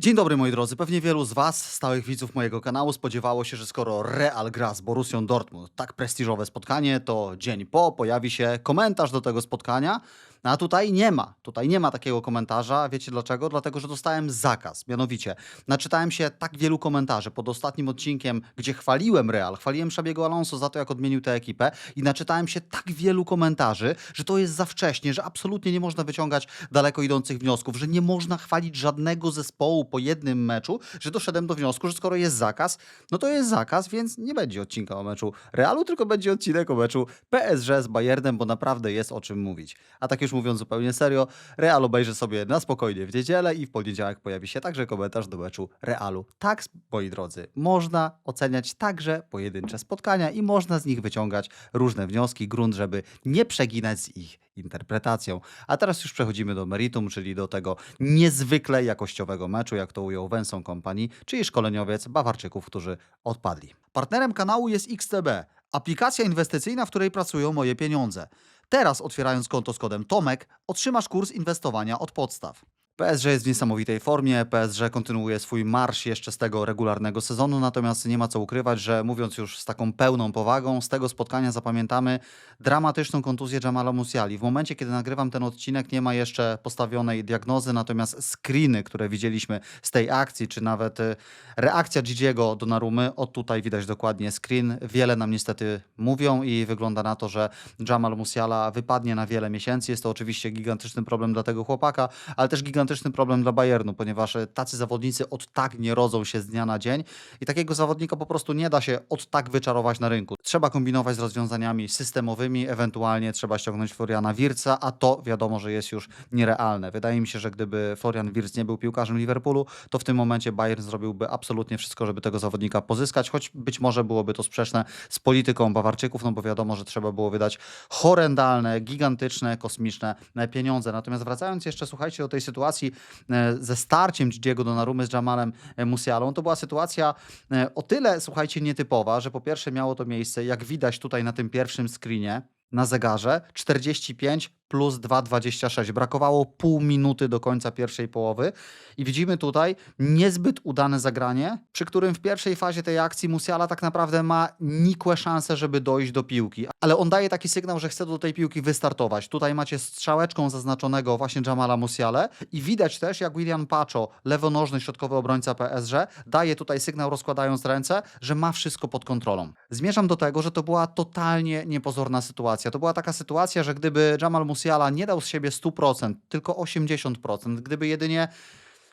Dzień dobry moi drodzy. Pewnie wielu z Was, stałych widzów mojego kanału, spodziewało się, że skoro Real gra z Borussią Dortmund, tak prestiżowe spotkanie, to dzień po pojawi się komentarz do tego spotkania. A tutaj nie ma. Tutaj nie ma takiego komentarza. Wiecie dlaczego? Dlatego, że dostałem zakaz. Mianowicie, naczytałem się tak wielu komentarzy pod ostatnim odcinkiem, gdzie chwaliłem Real, chwaliłem Szabiego Alonso za to, jak odmienił tę ekipę i naczytałem się tak wielu komentarzy, że to jest za wcześnie, że absolutnie nie można wyciągać daleko idących wniosków, że nie można chwalić żadnego zespołu po jednym meczu, że doszedłem do wniosku, że skoro jest zakaz, no to jest zakaz, więc nie będzie odcinka o meczu Realu, tylko będzie odcinek o meczu PSG z Bayernem, bo naprawdę jest o czym mówić. A tak już mówiąc zupełnie serio, Real obejrzy sobie na spokojnie w niedzielę i w poniedziałek pojawi się także komentarz do meczu Realu. Tak, moi drodzy, można oceniać także pojedyncze spotkania i można z nich wyciągać różne wnioski, grunt, żeby nie przeginać z ich interpretacją. A teraz już przechodzimy do meritum, czyli do tego niezwykle jakościowego meczu, jak to ujął Węsą Company, czyli szkoleniowiec Bawarczyków, którzy odpadli. Partnerem kanału jest XTB, aplikacja inwestycyjna, w której pracują moje pieniądze. Teraz otwierając konto z kodem TOMEK otrzymasz kurs inwestowania od podstaw. PSG jest w niesamowitej formie, PSG kontynuuje swój marsz jeszcze z tego regularnego sezonu, natomiast nie ma co ukrywać, że mówiąc już z taką pełną powagą, z tego spotkania zapamiętamy dramatyczną kontuzję Jamala Musiali. W momencie, kiedy nagrywam ten odcinek, nie ma jeszcze postawionej diagnozy, natomiast screeny, które widzieliśmy z tej akcji, czy nawet y, reakcja Gigiego do Narumy, od tutaj widać dokładnie screen, wiele nam niestety mówią i wygląda na to, że Jamal Musiala wypadnie na wiele miesięcy. Jest to oczywiście gigantyczny problem dla tego chłopaka, ale też gigantyczny problem dla Bayernu, ponieważ e, tacy zawodnicy od tak nie rodzą się z dnia na dzień i takiego zawodnika po prostu nie da się od tak wyczarować na rynku. Trzeba kombinować z rozwiązaniami systemowymi, ewentualnie trzeba ściągnąć Floriana Wirca, a to wiadomo, że jest już nierealne. Wydaje mi się, że gdyby Florian Wirtz nie był piłkarzem Liverpoolu, to w tym momencie Bayern zrobiłby absolutnie wszystko, żeby tego zawodnika pozyskać, choć być może byłoby to sprzeczne z polityką Bawarczyków, no bo wiadomo, że trzeba było wydać horrendalne, gigantyczne, kosmiczne pieniądze. Natomiast wracając jeszcze, słuchajcie, do tej sytuacji e, ze starciem Diego Donnarumy z Jamalem e, Musialą, to była sytuacja e, o tyle, słuchajcie, nietypowa, że po pierwsze miało to miejsce, jak widać tutaj na tym pierwszym screenie, na zegarze 45 plus 2,26. Brakowało pół minuty do końca pierwszej połowy i widzimy tutaj niezbyt udane zagranie, przy którym w pierwszej fazie tej akcji Musiala tak naprawdę ma nikłe szanse, żeby dojść do piłki, ale on daje taki sygnał, że chce do tej piłki wystartować. Tutaj macie strzałeczką zaznaczonego właśnie Jamala Musiale i widać też jak William Pacho, lewonożny środkowy obrońca PSG, daje tutaj sygnał rozkładając ręce, że ma wszystko pod kontrolą. Zmierzam do tego, że to była totalnie niepozorna sytuacja. To była taka sytuacja, że gdyby Jamal Musiala nie dał z siebie 100%, tylko 80%, gdyby jedynie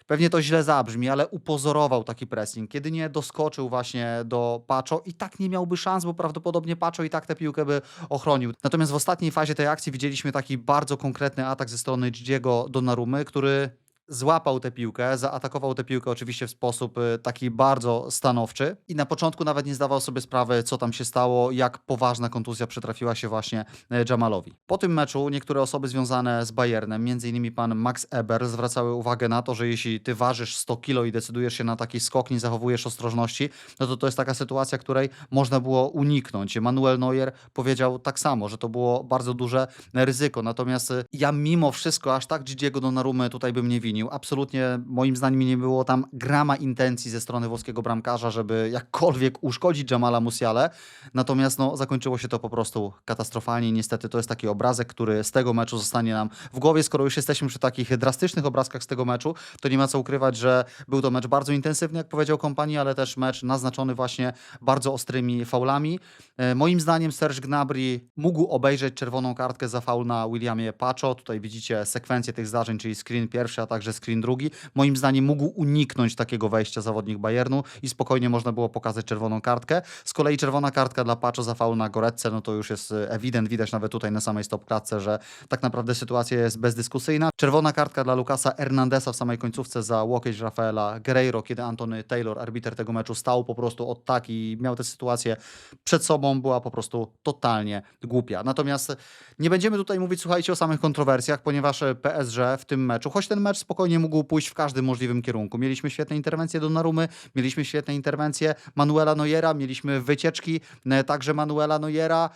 Pewnie to źle zabrzmi, ale upozorował taki pressing. Kiedy nie doskoczył właśnie do Pacho i tak nie miałby szans, bo prawdopodobnie Pacho i tak tę piłkę by ochronił. Natomiast w ostatniej fazie tej akcji widzieliśmy taki bardzo konkretny atak ze strony Gigiego Donnarumy, który złapał tę piłkę, zaatakował tę piłkę oczywiście w sposób y, taki bardzo stanowczy i na początku nawet nie zdawał sobie sprawy, co tam się stało, jak poważna kontuzja przytrafiła się właśnie y, Jamalowi. Po tym meczu niektóre osoby związane z Bayernem, m.in. pan Max Eber, zwracały uwagę na to, że jeśli ty ważysz 100 kilo i decydujesz się na taki skok, nie zachowujesz ostrożności, no to to jest taka sytuacja, której można było uniknąć. Manuel Neuer powiedział tak samo, że to było bardzo duże ryzyko. Natomiast y, ja mimo wszystko aż tak Gigiego Donnarumy tutaj bym nie winił. Absolutnie moim zdaniem nie było tam grama intencji ze strony włoskiego bramkarza, żeby jakkolwiek uszkodzić Jamala Musiale. Natomiast no, zakończyło się to po prostu katastrofalnie. Niestety to jest taki obrazek, który z tego meczu zostanie nam w głowie. Skoro już jesteśmy przy takich drastycznych obrazkach z tego meczu, to nie ma co ukrywać, że był to mecz bardzo intensywny, jak powiedział kompanii, ale też mecz naznaczony właśnie bardzo ostrymi faulami. E, moim zdaniem Serge Gnabry mógł obejrzeć czerwoną kartkę za faul na Williamie Pacho. Tutaj widzicie sekwencję tych zdarzeń, czyli screen pierwszy, a także screen drugi. Moim zdaniem mógł uniknąć takiego wejścia zawodnik Bayernu i spokojnie można było pokazać czerwoną kartkę. Z kolei czerwona kartka dla Pacho za faul na Goretce, no to już jest e, ewident, widać nawet tutaj na samej stopklatce, że tak naprawdę sytuacja jest bezdyskusyjna. Czerwona kartka dla Lukasa Hernandesa w samej końcówce za łokieć Rafaela Guerreiro, kiedy Antony Taylor, arbiter tego meczu, stał po prostu od tak i miał tę sytuację przed sobą, była po prostu totalnie głupia. Natomiast nie będziemy tutaj mówić, słuchajcie, o samych kontrowersjach, ponieważ e, PSG w tym meczu, choć ten mecz spokojnie mógł pójść w każdym możliwym kierunku. Mieliśmy świetne interwencje do Narumy, mieliśmy świetne interwencje Manuela Neuera, mieliśmy wycieczki e, także Manuela Neuera.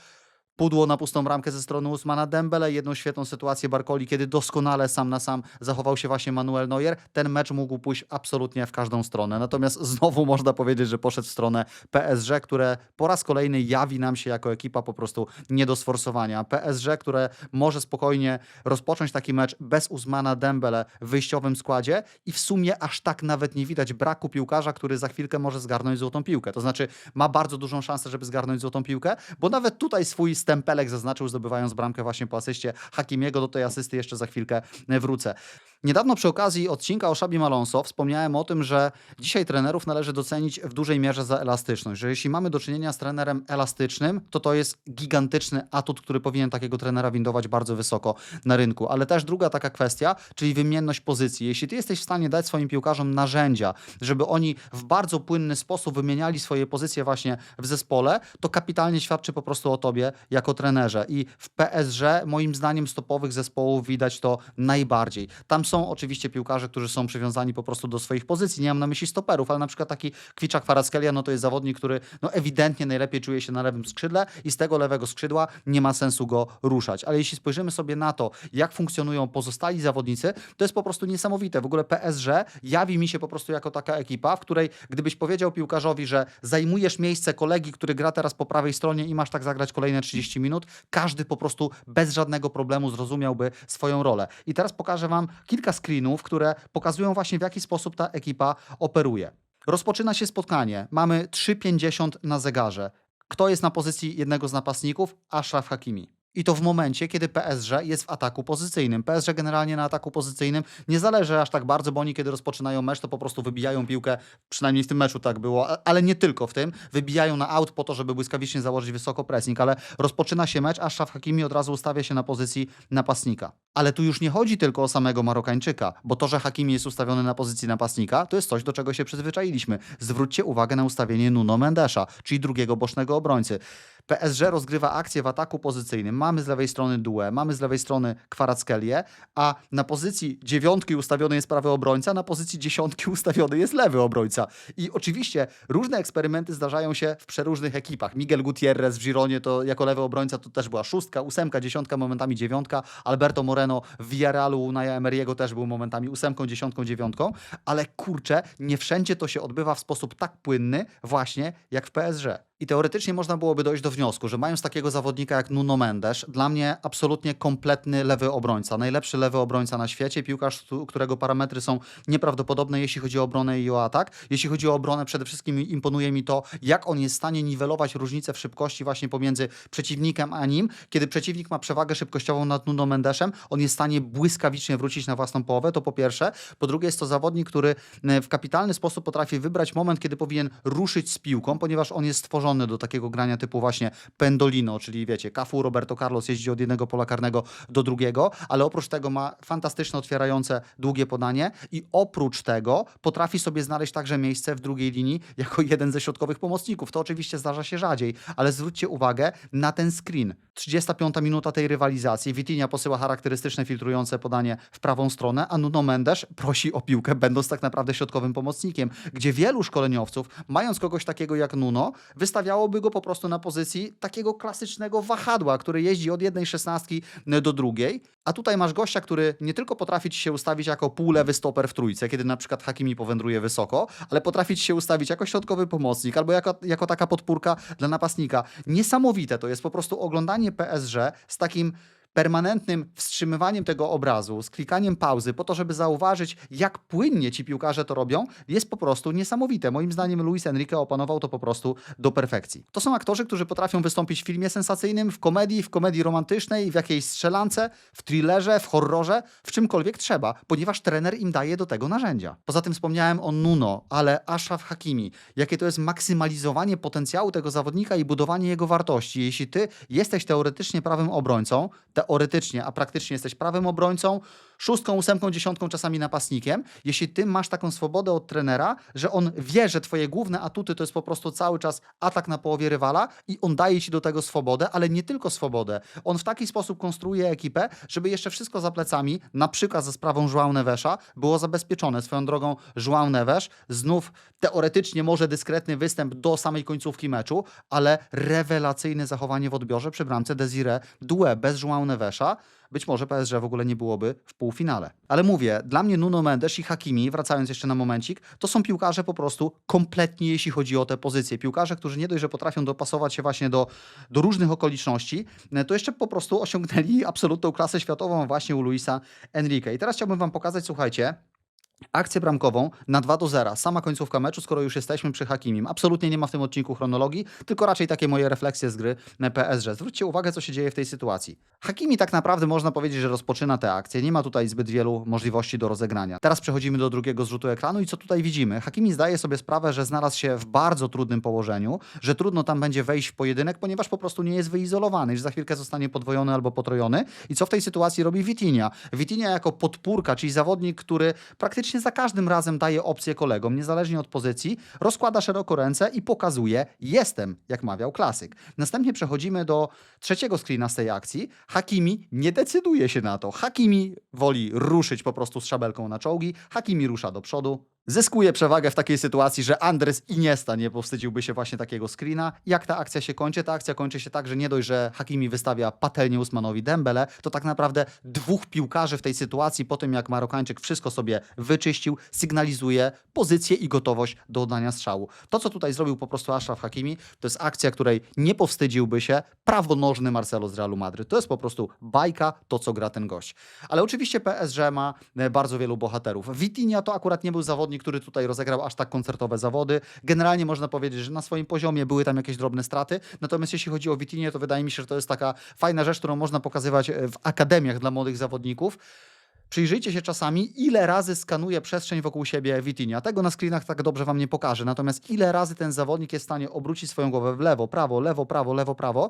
Pudło na pustą bramkę ze strony Usmana Dembele, jedną świetną sytuację Barkoli, kiedy doskonale sam na sam zachował się właśnie Manuel Neuer. Ten mecz mógł pójść absolutnie w każdą stronę. Natomiast znowu można powiedzieć, że poszedł w stronę PSG, które po raz kolejny jawi nam się jako ekipa po prostu nie do sforsowania. PSG, które może spokojnie rozpocząć taki mecz bez Usmana Dembele w wyjściowym składzie i w sumie aż tak nawet nie widać braku piłkarza, który za chwilkę może zgarnąć złotą piłkę. To znaczy ma bardzo dużą szansę, żeby zgarnąć złotą piłkę, bo nawet tutaj swój stempelek zaznaczył, zdobywając bramkę właśnie po asyście Hakimiego. Do tej asysty jeszcze za chwilkę wrócę. Niedawno przy okazji odcinka o Szabim Alonso wspomniałem o tym, że dzisiaj trenerów należy docenić w dużej mierze za elastyczność, że jeśli mamy do czynienia z trenerem elastycznym, to to jest gigantyczny atut, który powinien takiego trenera windować bardzo wysoko na rynku. Ale też druga taka kwestia, czyli wymienność pozycji. Jeśli ty jesteś w stanie dać swoim piłkarzom narzędzia, żeby oni w bardzo płynny sposób wymieniali swoje pozycje właśnie w zespole, to kapitalnie świadczy po prostu o tobie jako trenerze. I w PSG moim zdaniem z topowych zespołów widać to najbardziej. Tam są oczywiście piłkarze, którzy są przywiązani po prostu do swoich pozycji. Nie mam na myśli stoperów, ale na przykład taki Kwiczak Faraskelia, no to jest zawodnik, który no ewidentnie najlepiej czuje się na lewym skrzydle i z tego lewego skrzydła nie ma sensu go ruszać. Ale jeśli spojrzymy sobie na to, jak funkcjonują pozostali zawodnicy, to jest po prostu niesamowite. W ogóle PSG jawi mi się po prostu jako taka ekipa, w której gdybyś powiedział piłkarzowi, że zajmujesz miejsce kolegi, który gra teraz po prawej stronie i masz tak zagrać kolejne 30 minut, każdy po prostu bez żadnego problemu zrozumiałby swoją rolę. I teraz pokażę Wam kilka screenów, które pokazują właśnie w jaki sposób ta ekipa operuje. Rozpoczyna się spotkanie. Mamy 3,50 na zegarze. Kto jest na pozycji jednego z napastników? Ashraf Hakimi. I to w momencie, kiedy PSG jest w ataku pozycyjnym. PSG generalnie na ataku pozycyjnym nie zależy aż tak bardzo, bo oni kiedy rozpoczynają mecz, to po prostu wybijają piłkę, przynajmniej w tym meczu tak było, ale nie tylko w tym, wybijają na aut po to, żeby błyskawicznie założyć wysoko pressing, ale rozpoczyna się mecz, a Ashraf Hakimi od razu ustawia się na pozycji napastnika. Ale tu już nie chodzi tylko o samego Marokańczyka, bo to, że Hakimi jest ustawiony na pozycji napastnika, to jest coś, do czego się przyzwyczailiśmy. Zwróćcie uwagę na ustawienie Nuno Mendesza, czyli drugiego bocznego obrońcy. PSG rozgrywa akcję w ataku pozycyjnym. Mamy z lewej strony Due, mamy z lewej strony Kwarackelię, a na pozycji dziewiątki ustawiony jest prawy obrońca, na pozycji dziesiątki ustawiony jest lewy obrońca. I oczywiście różne eksperymenty zdarzają się w przeróżnych ekipach. Miguel Gutierrez w Gironie to jako lewy obrońca to też była szóstka, ósemka, dziesiątka, momentami dziewiątka. Alberto Moreno w Villarrealu Naja Emery'ego też był momentami ósemką, dziesiątką, dziewiątką. Ale kurczę, nie wszędzie to się odbywa w sposób tak płynny właśnie jak w PSG. I teoretycznie można byłoby dojść do wniosku, że mając takiego zawodnika jak Nuno Mendes, dla mnie absolutnie kompletny lewy obrońca, najlepszy lewy obrońca na świecie, piłkarz, którego parametry są nieprawdopodobne, jeśli chodzi o obronę i o atak. Jeśli chodzi o obronę, przede wszystkim imponuje mi to, jak on jest w stanie niwelować różnicę w szybkości właśnie pomiędzy przeciwnikiem a nim. Kiedy przeciwnik ma przewagę szybkościową nad Nuno Mendeszem, on jest w stanie błyskawicznie wrócić na własną połowę, to po pierwsze. Po drugie jest to zawodnik, który e, w kapitalny sposób potrafi wybrać moment, kiedy powinien ruszyć z piłką, ponieważ on jest stworzony do takiego grania typu właśnie pendolino, czyli wiecie, Cafu, Roberto Carlos jeździ od jednego pola karnego do drugiego, ale oprócz tego ma fantastyczne otwierające długie podanie i oprócz tego potrafi sobie znaleźć także miejsce w drugiej linii jako jeden ze środkowych pomocników. To oczywiście zdarza się rzadziej, ale zwróćcie uwagę na ten screen. 35 minuta tej rywalizacji. Vitinha posyła charakterystyczne filtrujące podanie w prawą stronę, a Nuno Mendes prosi o piłkę, będąc tak naprawdę środkowym pomocnikiem, gdzie wielu szkoleniowców, mając kogoś takiego jak Nuno, wystawiałoby go po prostu na pozycji takiego klasycznego wahadła, który jeździ od jednej szesnastki do drugiej, a tutaj masz gościa, który nie tylko potrafi ci się ustawić jako półlewy stoper w trójce, kiedy na przykład Hakimi powędruje wysoko, ale potrafi ci się ustawić jako środkowy pomocnik albo jako, jako taka podpórka dla napastnika. Niesamowite to jest po prostu oglądanie PSG z takim permanentnym wstrzymywaniem tego obrazu, z klikaniem pauzy po to, żeby zauważyć, jak płynnie ci piłkarze to robią, jest po prostu niesamowite. Moim zdaniem Luis Enrique opanował to po prostu do perfekcji. To są aktorzy, którzy potrafią wystąpić w filmie sensacyjnym, w komedii, w komedii romantycznej, w jakiejś strzelance, w thrillerze, w horrorze, w czymkolwiek trzeba, ponieważ trener im daje do tego narzędzia. Poza tym wspomniałem o Nuno, ale Ashraf Hakimi, jakie to jest maksymalizowanie potencjału tego zawodnika i budowanie jego wartości. Jeśli ty jesteś teoretycznie prawym obrońcą, teoretycznie, a praktycznie jesteś prawym obrońcą, szóstką, ósemką, dziesiątką, czasami napastnikiem, jeśli ty masz taką swobodę od trenera, że on wie, że twoje główne atuty to jest po prostu cały czas atak na połowie rywala i on daje ci do tego swobodę, ale nie tylko swobodę. On w taki sposób konstruuje ekipę, żeby jeszcze wszystko za plecami, na przykład za sprawą João Nevesza, było zabezpieczone. Swoją drogą João Neves znów teoretycznie może dyskretny występ do samej końcówki meczu, ale rewelacyjne zachowanie w odbiorze przy bramce Desire Due bez João Nevesza. Być może PSG w ogóle nie byłoby w półfinale. Ale mówię, dla mnie Nuno Mendes i Hakimi, wracając jeszcze na momencik, to są piłkarze po prostu kompletnie, jeśli chodzi o te pozycje. Piłkarze, którzy nie dość, że potrafią dopasować się właśnie do, do różnych okoliczności, e, to jeszcze po prostu osiągnęli absolutną klasę światową właśnie u Luisa Enrique. I teraz chciałbym wam pokazać, słuchajcie, akcję bramkową na 2 do 0. Sama końcówka meczu, skoro już jesteśmy przy Hakimim. Absolutnie nie ma w tym odcinku chronologii, tylko raczej takie moje refleksje z gry PSG. Zwróćcie uwagę, co się dzieje w tej sytuacji. Hakimi tak naprawdę można powiedzieć, że rozpoczyna tę akcję. Nie ma tutaj zbyt wielu możliwości do rozegrania. Teraz przechodzimy do drugiego zrzutu ekranu i co tutaj widzimy? Hakimi zdaje sobie sprawę, że znalazł się w bardzo trudnym położeniu, że trudno tam będzie wejść w pojedynek, ponieważ po prostu nie jest wyizolowany, że za chwilkę zostanie podwojony albo potrojony. I co w tej sytuacji robi Vitinha? Vitinha jako podpórka, czyli zawodnik, który praktycznie za każdym razem daje opcję kolegom, niezależnie od pozycji, rozkłada szeroko ręce i pokazuje jestem, jak mawiał klasyk. Następnie przechodzimy do trzeciego screena z tej akcji. Hakimi nie decyduje się na to. Hakimi woli ruszyć po prostu z szabelką na czołgi. Hakimi rusza do przodu. Zyskuje przewagę w takiej sytuacji, że Andres Iniesta nie powstydziłby się właśnie takiego screena. Jak ta akcja się kończy? Ta akcja kończy się tak, że nie dość, że Hakimi wystawia patelnię Usmanowi Dembele, to tak naprawdę dwóch piłkarzy w tej sytuacji, po tym jak Marokańczyk wszystko sobie wyczyścił, sygnalizuje pozycję i gotowość do oddania strzału. To, co tutaj zrobił po prostu Ashraf Hakimi, to jest akcja, której nie powstydziłby się prawonożny Marcelo z Realu Madryt. To jest po prostu bajka, to co gra ten gość. Ale oczywiście PSG ma e, bardzo wielu bohaterów. Vitinha to akurat nie był zawodnik, który tutaj rozegrał aż tak koncertowe zawody. Generalnie można powiedzieć, że na swoim poziomie były tam jakieś drobne straty. Natomiast jeśli chodzi o Vitinha, to wydaje mi się, że to jest taka fajna rzecz, którą można pokazywać e, w akademiach dla młodych zawodników. Przyjrzyjcie się czasami, ile razy skanuje przestrzeń wokół siebie Vitinha. Tego na screenach tak dobrze wam nie pokażę. Natomiast ile razy ten zawodnik jest w stanie obrócić swoją głowę w lewo, prawo, lewo, prawo, lewo, prawo.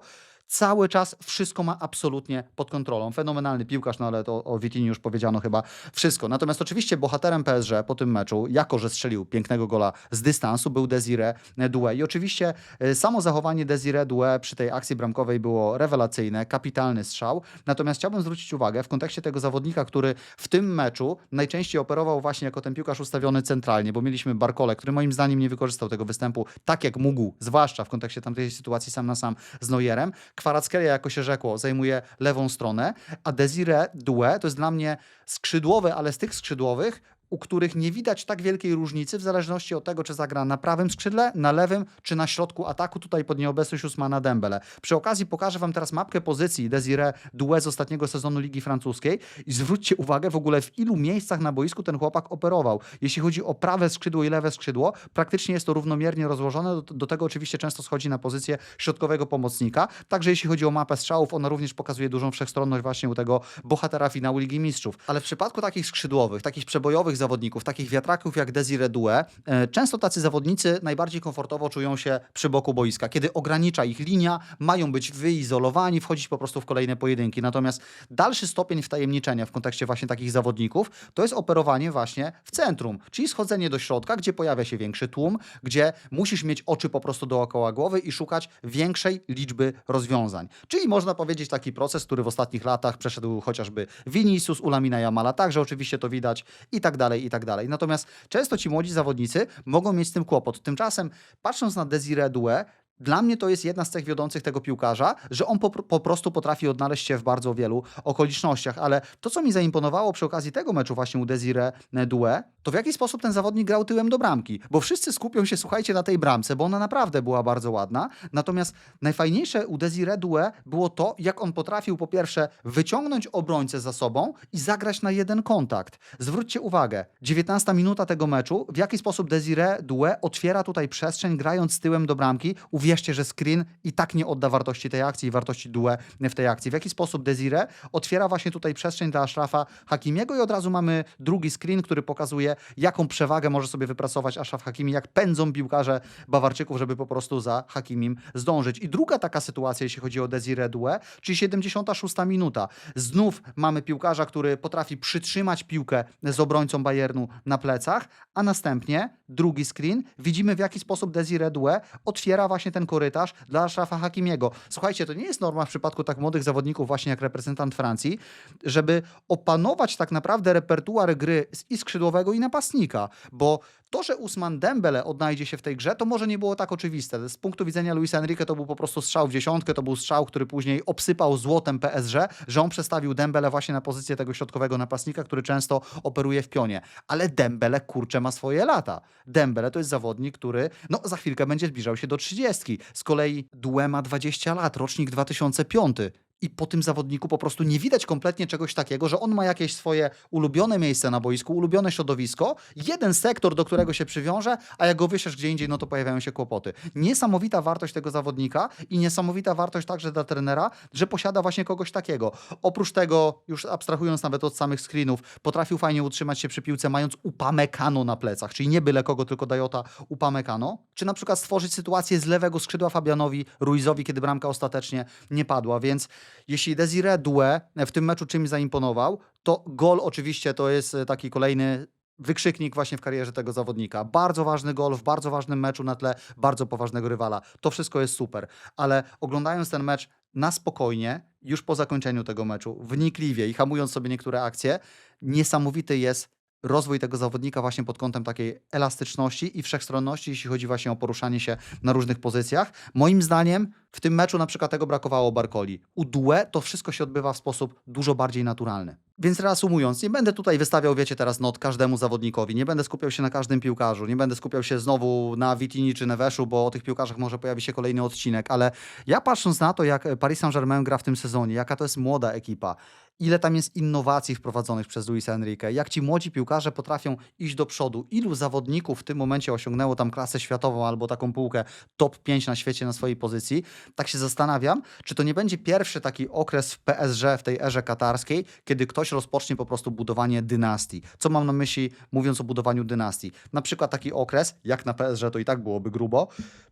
Cały czas wszystko ma absolutnie pod kontrolą. Fenomenalny piłkarz, no ale to o Witinie już powiedziano chyba wszystko. Natomiast oczywiście bohaterem PSG po tym meczu, jako że strzelił pięknego gola z dystansu, był Desire Doué. I oczywiście e, samo zachowanie Desire Doué przy tej akcji bramkowej było rewelacyjne, kapitalny strzał. Natomiast chciałbym zwrócić uwagę w kontekście tego zawodnika, który w tym meczu najczęściej operował właśnie jako ten piłkarz ustawiony centralnie, bo mieliśmy Barkole, który moim zdaniem nie wykorzystał tego występu tak jak mógł, zwłaszcza w kontekście tamtej sytuacji sam na sam z Neuerem. Kwarackelia, jako się rzekło, zajmuje lewą stronę, a Desire Doué to jest dla mnie skrzydłowy, ale z tych skrzydłowych, u których nie widać tak wielkiej różnicy w zależności od tego, czy zagra na prawym skrzydle, na lewym, czy na środku ataku, tutaj pod nieobecność Usmana Dembele. Przy okazji pokażę wam teraz mapkę pozycji Desire Doué z ostatniego sezonu Ligi Francuskiej i zwróćcie uwagę w ogóle w ilu miejscach na boisku ten chłopak operował. Jeśli chodzi o prawe skrzydło i lewe skrzydło, praktycznie jest to równomiernie rozłożone, do, do tego oczywiście często schodzi na pozycję środkowego pomocnika, także jeśli chodzi o mapę strzałów, ona również pokazuje dużą wszechstronność właśnie u tego bohatera finału Ligi Mistrzów. Ale w przypadku takich skrzydłowych, takich przebojowych zawodników, takich wiatraków jak Desire Doué, e, często tacy zawodnicy najbardziej komfortowo czują się przy boku boiska. Kiedy ogranicza ich linia, mają być wyizolowani, wchodzić po prostu w kolejne pojedynki. Natomiast dalszy stopień wtajemniczenia w kontekście właśnie takich zawodników to jest operowanie właśnie w centrum, czyli schodzenie do środka, gdzie pojawia się większy tłum, gdzie musisz mieć oczy po prostu dookoła głowy i szukać większej liczby rozwiązań. Czyli można powiedzieć taki proces, który w ostatnich latach przeszedł chociażby Vinicius, Ulamina Jamala, także oczywiście to widać i tak dalej, i tak dalej. Natomiast często ci młodzi zawodnicy mogą mieć z tym kłopot. Tymczasem, patrząc na Desire Doué, dla mnie to jest jedna z cech wiodących tego piłkarza, że on po, po prostu potrafi odnaleźć się w bardzo wielu okolicznościach. Ale to, co mi zaimponowało przy okazji tego meczu właśnie u Desire Doué, to w jaki sposób ten zawodnik grał tyłem do bramki. Bo wszyscy skupią się, słuchajcie, na tej bramce, bo ona naprawdę była bardzo ładna. Natomiast najfajniejsze u Desire Doué było to, jak on potrafił po pierwsze wyciągnąć obrońcę za sobą i zagrać na jeden kontakt. Zwróćcie uwagę, 19 minuta tego meczu, w jaki sposób Desire Doué otwiera tutaj przestrzeń, grając tyłem do bramki. Uwielbiam uwierzcie, że screen i tak nie odda wartości tej akcji i wartości due w tej akcji. W jaki sposób Desire otwiera właśnie tutaj przestrzeń dla Ashrafa Hakimiego i od razu mamy drugi screen, który pokazuje, jaką przewagę może sobie wypracować Ashraf Hakimi, jak pędzą piłkarze Bawarczyków, żeby po prostu za Hakimim zdążyć. I druga taka sytuacja, jeśli chodzi o Desire Due, czyli 76 minuta. Znów mamy piłkarza, który potrafi przytrzymać piłkę z obrońcą Bayernu na plecach, a następnie drugi screen, widzimy w jaki sposób Desire Due otwiera właśnie ten korytarz dla Ashrafa Hakimiego. Słuchajcie, to nie jest norma w przypadku tak młodych zawodników właśnie jak reprezentant Francji, żeby opanować tak naprawdę repertuar gry i skrzydłowego i napastnika, bo to, że Usman Dembele odnajdzie się w tej grze, to może nie było tak oczywiste. Z punktu widzenia Luisa Enrique to był po prostu strzał w dziesiątkę, to był strzał, który później obsypał złotem PSG, że on przestawił Dembele właśnie na pozycję tego środkowego napastnika, który często operuje w pionie. Ale Dembele, kurczę, ma swoje lata. Dembele to jest zawodnik, który no, za chwilkę będzie zbliżał się do 30. Z kolei Due ma 20 lat, rocznik 2005. I po tym zawodniku po prostu nie widać kompletnie czegoś takiego, że on ma jakieś swoje ulubione miejsce na boisku, ulubione środowisko, jeden sektor, do którego się przywiąże, a jak go wyślesz gdzie indziej, no to pojawiają się kłopoty. Niesamowita wartość tego zawodnika i niesamowita wartość także dla trenera, że posiada właśnie kogoś takiego. Oprócz tego, już abstrahując nawet od samych screenów, potrafił fajnie utrzymać się przy piłce, mając Upamecano na plecach, czyli nie byle kogo, tylko Dajota Upamecano. Czy na przykład stworzyć sytuację z lewego skrzydła Fabianowi Ruizowi, kiedy bramka ostatecznie nie padła, więc jeśli Desire Due w tym meczu czymś zaimponował, to gol oczywiście to jest e, taki kolejny wykrzyknik właśnie w karierze tego zawodnika. Bardzo ważny gol w bardzo ważnym meczu na tle bardzo poważnego rywala. To wszystko jest super, ale oglądając ten mecz na spokojnie, już po zakończeniu tego meczu, wnikliwie i hamując sobie niektóre akcje, niesamowity jest rozwój tego zawodnika właśnie pod kątem takiej elastyczności i wszechstronności, jeśli chodzi właśnie o poruszanie się na różnych pozycjach. Moim zdaniem w tym meczu na przykład tego brakowało Barkoli. U Due to wszystko się odbywa w sposób dużo bardziej naturalny. Więc reasumując, nie będę tutaj wystawiał, wiecie, teraz not każdemu zawodnikowi, nie będę skupiał się na każdym piłkarzu, nie będę skupiał się znowu na Vitini czy Neveszu, bo o tych piłkarzach może pojawi się kolejny odcinek, ale ja patrząc na to, jak Paris Saint-Germain gra w tym sezonie, jaka to jest młoda ekipa, ile tam jest innowacji wprowadzonych przez Luisa Enrique, jak ci młodzi piłkarze potrafią iść do przodu, ilu zawodników w tym momencie osiągnęło tam klasę światową albo taką półkę top 5 na świecie na swojej pozycji, tak się zastanawiam, czy to nie będzie pierwszy taki okres w PSG w tej erze katarskiej, kiedy ktoś rozpocznie po prostu budowanie dynastii. Co mam na myśli mówiąc o budowaniu dynastii? Na przykład taki okres, jak na PSG to i tak byłoby grubo,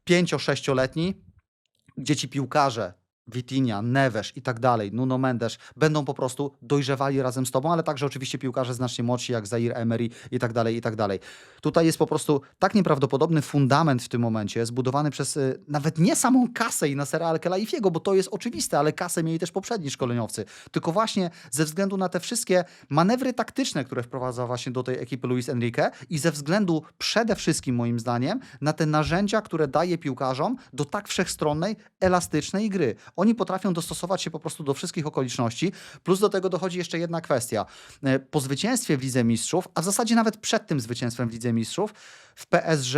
5-6-letni, gdzie ci piłkarze Vitinha, Neves i tak dalej, Nuno Mendes będą po prostu dojrzewali razem z tobą, ale także oczywiście piłkarze znacznie młodsi jak Zaire Emery i tak dalej, i tak dalej. Tutaj jest po prostu tak nieprawdopodobny fundament w tym momencie, zbudowany przez y, nawet nie samą kasę i Nasera Al-Khelaifiego, bo to jest oczywiste, ale kasę mieli też poprzedni szkoleniowcy, tylko właśnie ze względu na te wszystkie manewry taktyczne, które wprowadza właśnie do tej ekipy Luis Enrique i ze względu przede wszystkim moim zdaniem na te narzędzia, które daje piłkarzom do tak wszechstronnej, elastycznej gry. Oni potrafią dostosować się po prostu do wszystkich okoliczności, plus do tego dochodzi jeszcze jedna kwestia. E, Po zwycięstwie w Lidze Mistrzów, a w zasadzie nawet przed tym zwycięstwem w Lidze Mistrzów, w PSG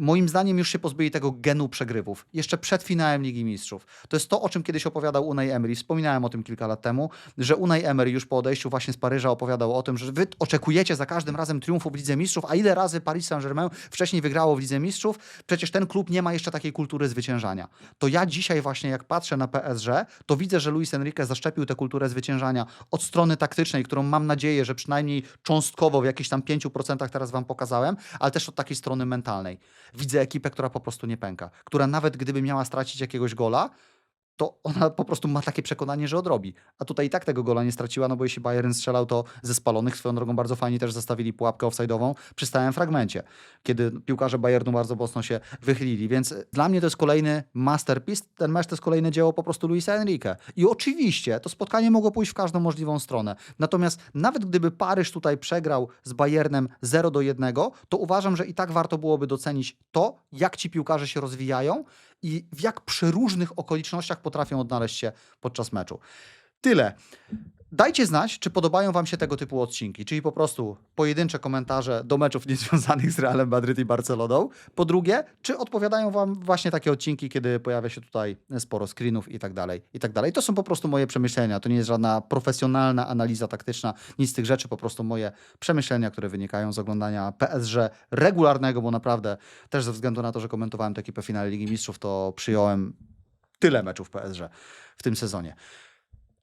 moim zdaniem już się pozbyli tego genu przegrywów. Jeszcze przed finałem Ligi Mistrzów. To jest to, o czym kiedyś opowiadał Unai Emery. Wspominałem o tym kilka lat temu, że Unai Emery już po odejściu właśnie z Paryża opowiadał o tym, że wy oczekujecie za każdym razem triumfu w Lidze Mistrzów, a ile razy Paris Saint-Germain wcześniej wygrało w Lidze Mistrzów? Przecież ten klub nie ma jeszcze takiej kultury zwyciężania. To ja dzisiaj właśnie jak patrzę na PSG, to widzę, że Luis Enrique zaszczepił tę kulturę zwyciężania od strony taktycznej, którą mam nadzieję, że przynajmniej cząstkowo w jakichś tam 5% teraz wam pokazałem, ale też od takiej strony mentalnej. Widzę ekipę, która po prostu nie pęka, która nawet gdyby miała stracić jakiegoś gola, to ona po prostu ma takie przekonanie, że odrobi. A tutaj i tak tego gola nie straciła, no bo jeśli Bayern strzelał to ze spalonych, swoją drogą bardzo fajnie też zastawili pułapkę offside'ową przy stałym fragmencie, kiedy piłkarze Bayernu bardzo mocno się wychylili. Więc dla mnie to jest kolejny masterpiece, ten mecz to jest kolejne dzieło po prostu Luisa Enrique. I oczywiście to spotkanie mogło pójść w każdą możliwą stronę. Natomiast nawet gdyby Paryż tutaj przegrał z Bayernem 0 do 1, to uważam, że i tak warto byłoby docenić to, jak ci piłkarze się rozwijają i w jak przeróżnych okolicznościach potrafią odnaleźć się podczas meczu. Tyle. Dajcie znać, czy podobają Wam się tego typu odcinki, czyli po prostu pojedyncze komentarze do meczów niezwiązanych z Realem Madryt i Barceloną. Po drugie, czy odpowiadają Wam właśnie takie odcinki, kiedy pojawia się tutaj sporo screenów i tak dalej, i tak dalej. To są po prostu moje przemyślenia, to nie jest żadna profesjonalna analiza taktyczna, nic z tych rzeczy, po prostu moje przemyślenia, które wynikają z oglądania PSG regularnego, bo naprawdę też ze względu na to, że komentowałem tę ekipę finale Ligi Mistrzów, to przyjąłem tyle meczów PSG w tym sezonie.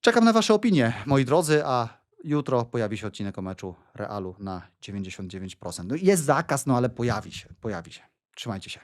Czekam na Wasze opinie, moi drodzy, a jutro pojawi się odcinek o meczu Realu na 99%. No jest zakaz, no ale pojawi się, pojawi się. Trzymajcie się.